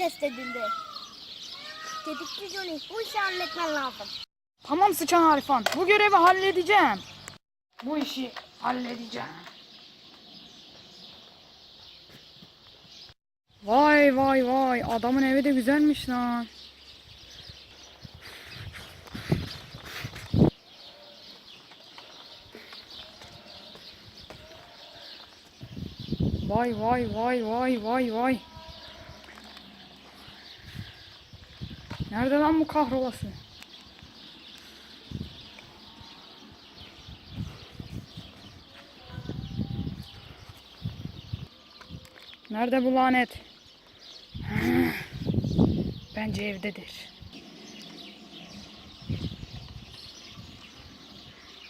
test edildi. Tetikçi Johnny bu işi halletmen lazım. Tamam sıçan Arifan. Bu görevi halledeceğim. Bu işi halledeceğim. Vay vay vay. Adamın evi de güzelmiş lan. Vay vay vay vay vay vay. Nerede lan bu kahrolası? Nerede bu lanet? Bence evdedir.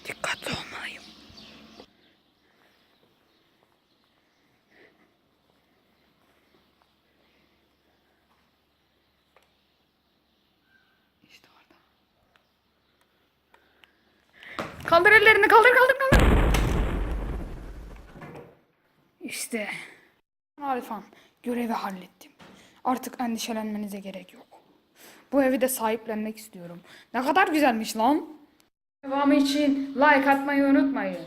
Dikkatli olmalıyım. Kaldır ellerini kaldır kaldır kaldır. İşte. Arifan, görevi hallettim. Artık endişelenmenize gerek yok. Bu evi de sahiplenmek istiyorum. Ne kadar güzelmiş lan. Devamı için like atmayı unutmayın.